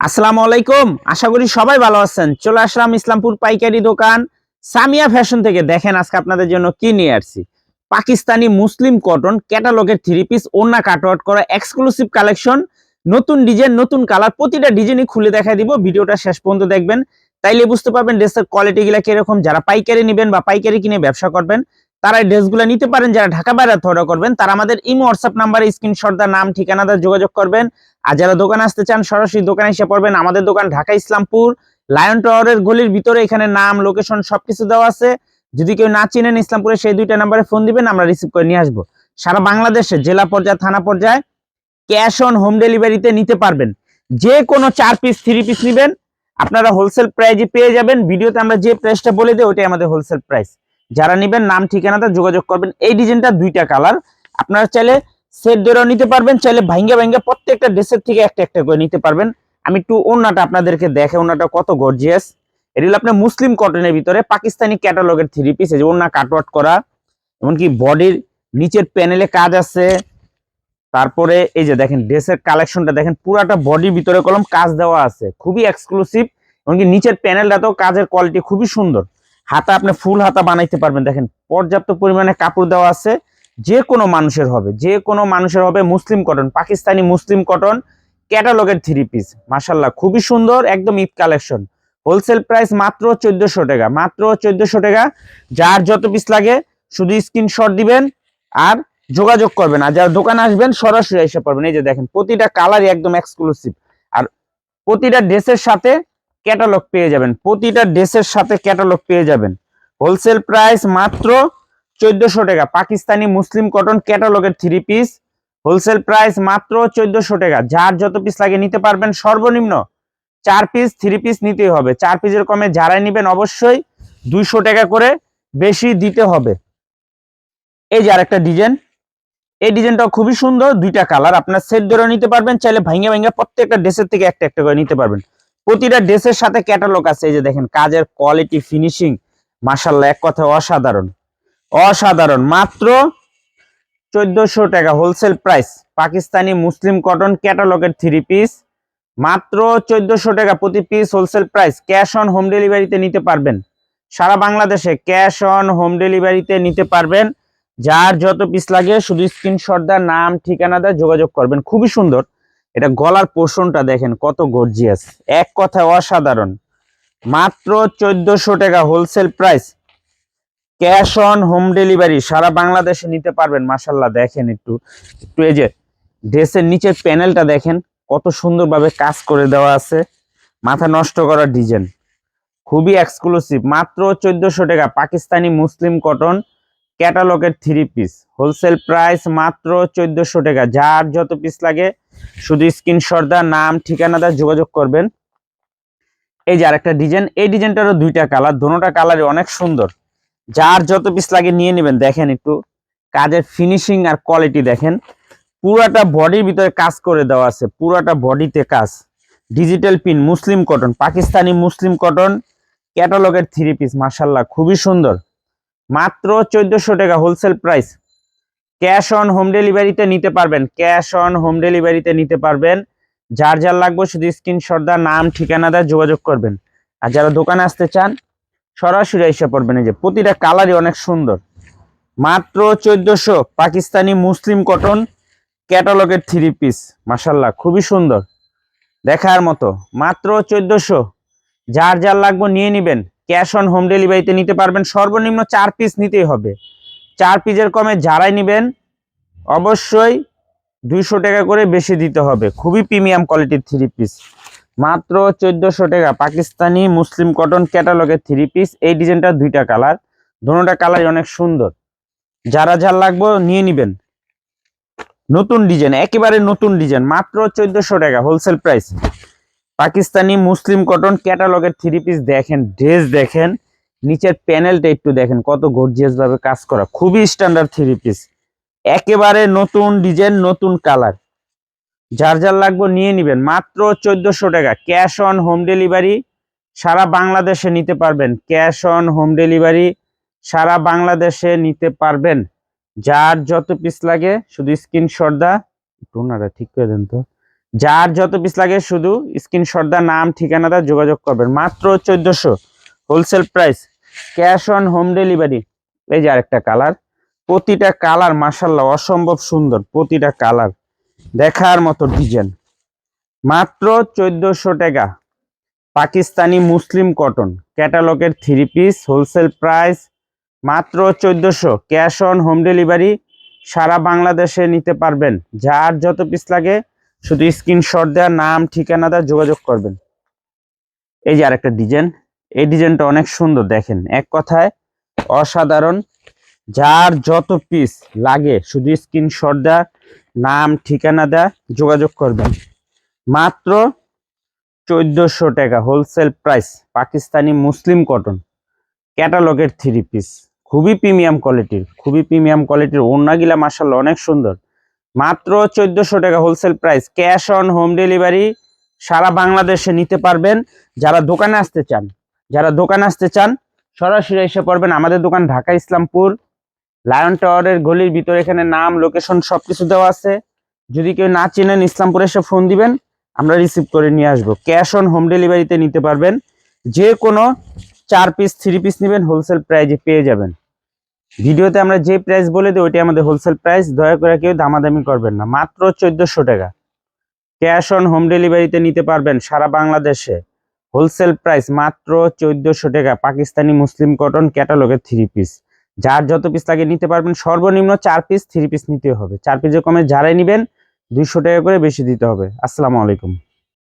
আসসালামু আলাইকুম। আশা করি সবাই ভালো আছেন। চলে আসলাম ইসলামপুর পাইকারি দোকান সামিয়া ফ্যাশন থেকে। দেখেন আজকে আপনাদের জন্য কি নিয়ে আসছি। পাকিস্তানি মুসলিম কটন ক্যাটালগের থ্রি পিস ওন্না কাটওয়ার্ট করা এক্সক্লুসিভ কালেকশন নতুন ডিজাইন নতুন কালার প্রতিটা ডিজাইনই খুলে দেখা দিব। ভিডিওটা শেষ পর্যন্ত দেখবেন। তাইলে বুঝতে পারবেন ড্রেসের কোয়ালিটি গুলা কীরকম। যারা পাইকারি নেবেন বা পাইকারি কিনে ব্যবসা করবেন তারা এই ড্রেসগুলো নিতে পারেন, যারা ঢাকা বাইরে অর্ডার করবেন, তারা আমাদের ইমো হোয়াটসঅ্যাপ নাম্বারে স্ক্রিনশট দা নাম ঠিকানাদার যোগাযোগ করবেন। আর যারা দোকানে আসতে চান, সরাসরি দোকানে এসে পড়বেন। আমাদের দোকান ঢাকা ইসলামপুর লায়ন টাওয়ারের গলির ভিতরে এখানে নাম লোকেশন সবকিছু দেওয়া আছে। যদি কেউ না চিনেন ইসলামপুরে, সেই দুইটা নাম্বারে ফোন দিবেন, আমরা রিসিভ করে নিয়ে আসব। সারা বাংলাদেশে, জেলা পর্যায়ে, থানা পর্যায়ে ক্যাশ অন হোম ডেলিভারিতে নিতে পারবেন। যে কোনো চার পিস থ্রি পিস নেবেন। আপনারা হোলসেল প্রাইজে পেয়ে যাবেন। ভিডিওতে আমরা যে প্রাইসটা বলে দিই ওটাই আমাদের হোলসেল প্রাইস যারা নেবেন নাম ঠিকানাতে যোগাযোগ করবেন। এই ডিজাইনটা দুইটা কালার। আপনারা চাইলে সেট ধরেও নিতে পারবেন, চাইলে ভাঙ্গা ভাঙ্গা প্রত্যেকটা ড্রেসের থেকে একটা একটা করে নিতে পারবেন। আমি একটু ওনাটা আপনাদেরকে দেখে ওনাটা কত গর্জিয়াস এটি হলো আপনার মুসলিম কটনের ভিতরে, পাকিস্তানি ক্যাটালগের থ্রি পিস এই যে ওনা কাটওয়াট করা। এমনকি বডির নিচের প্যানেলে কাজ আছে। তারপরে এই যে দেখেন ড্রেসের কালেকশনটা দেখেন, পুরাটা বডির ভিতরে কলম, কাজ দেওয়া আছে। খুবই এক্সক্লুসিভ এমনকি নিচের প্যানেলটাতেও কাজের কোয়ালিটি খুবই সুন্দর। হাতা আপনি ফুল হাতা বানাইতে পারবেন। দেখেন, পর্যাপ্ত পরিমাণে কাপড় দেওয়া আছে। যে কোনো মানুষের হবে, যে কোনো মানুষের হবে মুসলিম কটন পাকিস্তানি মুসলিম কটন ক্যাটালগের থ্রি পিস মাসাল্লাহ খুবই সুন্দর, একদম ঈদ কালেকশন হোলসেল প্রাইস মাত্র চোদ্দশো টাকা, মাত্র চোদ্দশো টাকা। যার যত পিস লাগে, শুধু স্ক্রিনশট দিবেন আর যোগাযোগ করবেন। আর যারা দোকানে আসবেন, সরাসরি এসে পারবেন এই যে দেখেন, প্রতিটা কালারই একদম এক্সক্লুসিভ আর প্রতিটা ড্রেসের সাথে ক্যাটালগ পেয়ে যাবেন। প্রতিটা ড্রেসের সাথে ক্যাটালগ পেয়ে যাবেন। হোলসেল প্রাইস মাত্র চোদ্দশো টাকা। পাকিস্তানি মুসলিম কটন ক্যাটালগের থ্রি পিস হোলসেল প্রাইস মাত্র চোদ্দশো টাকা। যার যত পিস লাগে নিতে পারবেন। সর্বনিম্ন চার পিস থ্রি পিস নিতেই হবে। চার পিসের কমে যারাই নিবেন অবশ্যই দুইশো টাকা করে বেশি দিতে হবে। এই যে আরেকটা ডিজাইন এই ডিজাইনটাও খুবই সুন্দর। দুইটা কালার আপনার সেট ধরে নিতে পারবেন। চাইলে ভাঙ্গে ভাঙ্গে প্রত্যেকটা ড্রেসের থেকে একটা একটা করে নিতে পারবেন। প্রতিটা ড্রেসের সাথে ক্যাটালগ আছে। এই যে দেখেন, কাজের কোয়ালিটি ফিনিশিং মাসাল্লাহ এক কথা অসাধারণ। অসাধারণ। মাত্র চোদ্দশো টাকা হোলসেল প্রাইস পাকিস্তানি মুসলিম কটন ক্যাটালগের থ্রি পিস মাত্র চোদ্দশো টাকা প্রতি piece wholesale price cash on home ডেলিভারিতে নিতে পারবেন। সারা বাংলাদেশে ক্যাশ অন হোম ডেলিভারিতে নিতে পারবেন। যার যত পিস লাগে, শুধু স্ক্রিনশট দেওয়ার নাম, ঠিকানা দেওয়া যোগাযোগ করবেন। খুবই সুন্দর। এটা গলার পোষণটা দেখেন কত গর্জিয়াস এক কথায় অসাধারণ। মাত্র চোদ্দশো টাকা wholesale price cash on home delivery সারা বাংলাদেশে নিতে পারবেন মাসাল্লাহ দেখেন একটু। একটু এই যে ড্রেসের নিচের প্যানেলটা দেখেন, কত সুন্দরভাবে কাজ করে দেওয়া আছে। মাথা নষ্ট করার ডিজাইন খুবই এক্সক্লুসিভ মাত্র চোদ্দশো টাকা, পাকিস্তানি মুসলিম কটন ক্যাটালগের থ্রি পিস হোলসেল প্রাইস মাত্র চোদ্দশো টাকা। যার যত পিস লাগে, শুধু স্ক্রিনশট দা নাম, ঠিকানা দা যোগাযোগ করবেন। এই যে আরেকটা ডিজাইন এই ডিজাইনটারও দুইটা কালার দোনোটা কালারই অনেক সুন্দর। যার যত পিস লাগে নিয়ে নেবেন। দেখেন একটু, কাজের ফিনিশিং আর কোয়ালিটি দেখেন। পুরাটা বডির ভিতরে কাজ করে দেওয়া আছে। পুরাটা বডিতে কাজ। ডিজিটাল পিন মুসলিম কটন পাকিস্তানি মুসলিম কটন ক্যাটালগের থ্রি পিস মার্শাল্লাহ খুবই সুন্দর। মাত্র চোদ্দশো টাকা wholesale price cash on home ডেলিভারিতে নিতে পারবেন। ক্যাশ অন হোম ডেলিভারিতে নিতে পারবেন। যার যার লাগবে শুধু স্ক্রিনশট দা নাম, ঠিকানা দা যোগাযোগ করবেন। আর যারা দোকানে আসতে চান, সরাসরি এসে পড়বেন। এই যে প্রতিটা কালারই অনেক সুন্দর। মাত্র চোদ্দশো পাকিস্তানি মুসলিম কটন ক্যাটালগের থ্রি পিস মাসাল্লাহ খুবই সুন্দর। দেখার মতো। মাত্র চোদ্দশো। যার যার লাগবে নিয়ে নেবেন। ক্যাশ অন হোম ডেলিভারিতে নিতে পারবেন। সর্বনিম্ন চার পিস নিতেই হবে। চার পিসের কমে যারাই নেবেন, অবশ্যই দুইশো টাকা করে বেশি দিতে হবে। খুবই প্রিমিয়াম কোয়ালিটির থ্রি পিস মাত্র চোদ্দশো টাকা। পাকিস্তানি, মুসলিম কটন ক্যাটালগের থ্রি পিস এই ডিজাইনটা দুইটা কালার দুটোটা কালারই অনেক সুন্দর। যারা যার লাগবে নিয়ে নিবেন। নতুন ডিজাইন, একেবারে নতুন ডিজাইন। মাত্র চোদ্দশো টাকা। হোলসেল প্রাইস পাকিস্তানি মুসলিম কটন ক্যাটালগের থ্রি পিস দেখেন ড্রেস দেখেন, নিচের প্যানেলটা একটু দেখেন, কত গর্জিয়াস ভাবে কাজ করা, খুবই স্ট্যান্ডার্ড থ্রি পিস একেবারে নতুন ডিজাইন নতুন কালার যার যার লাগবে নিয়ে নিবেন, মাত্র চোদ্দশো টাকা। ক্যাশ অন হোম ডেলিভারি সারা বাংলাদেশে নিতে পারবেন। ক্যাশ অন হোম ডেলিভারি সারা বাংলাদেশে নিতে পারবেন। যার যত পিস লাগে, শুধু স্ক্রিনশট দা, একটু ওনারা ঠিক করে দেন তো। যার যত পিস লাগে শুধু স্ক্রিনশট দা নাম ঠিকানাটা যোগাযোগ করবেন। মাত্র চোদ্দশো। Wholesale price cash on home delivery এই যে আরেকটা কালার প্রতিটা কালার মাসাল্লাহ অসম্ভব সুন্দর প্রতিটা কালার দেখার মতো ডিজাইন মাত্র চোদ্দশো টাকা। পাকিস্তানি মুসলিম কটন ক্যাটালগের থ্রি পিস হোলসেল প্রাইস মাত্র চোদ্দশো। ক্যাশ অন হোম ডেলিভারি সারা বাংলাদেশে নিতে পারবেন। যার যত পিস লাগে শুধু স্ক্রিনশট দেওয়ার নাম, ঠিকানা দেওয়া যোগাযোগ করবেন। এই যে আরেকটা ডিজাইন এই ডিজাইনটা অনেক সুন্দর, দেখেন। এক কথায় অসাধারণ। যার যত পিস লাগে, শুধু স্ক্রিনশট দেওয়া নাম, ঠিকানা দেওয়া যোগাযোগ করবেন। মাত্র চোদ্দশো টাকা হোলসেল প্রাইস পাকিস্তানি মুসলিম কটন ক্যাটালগের থ্রি পিস খুবই প্রিমিয়াম কোয়ালিটির খুবই প্রিমিয়াম কোয়ালিটির ওড়নাগুলা মার্শাল্লাহ অনেক সুন্দর। মাত্র চোদ্দশো টাকা wholesale price cash on home delivery সারা বাংলাদেশে নিতে পারবেন। যারা দোকানে আসতে চান, যারা দোকানে আসতে চান, সরাসরি এসে পড়বেন আমাদের দোকান ঢাকা ইসলামপুর লায়ন টাওয়ারের গলির ভিতরে এখানে নাম লোকেশন সবকিছু দেওয়া আছে। যদি কেউ না চেনেন ইসলামপুর এসে ফোন দিবেন, আমরা রিসিভ করে নিয়ে আসব। ক্যাশ অন হোম ডেলিভারিতে নিতে পারবেন। যে কোনো চার পিস থ্রি পিস নেবেন হোলসেল প্রাইজে পেয়ে যাবেন। ভিডিওতে আমরা যে প্রাইস বলে দিই, ওইটাই আমাদের হোলসেল প্রাইস দয়া করে কেউ দামাদামি করবেন না। মাত্র চোদ্দশো টাকা। ক্যাশ অন হোম ডেলিভারিতে নিতে পারবেন সারা বাংলাদেশে। হোলসেল প্রাইস মাত্র চোদ্দশো টাকা। পাকিস্তানি মুসলিম কটন ক্যাটালগের থ্রি পিস যার যত পিস লাগে নিতে পারবেন। সর্বনিম্ন চার পিস থ্রি পিস নিতে হবে। চার পিসের কমে যারাই নেবেন, দুইশো টাকা করে বেশি দিতে হবে। আসসালামু আলাইকুম।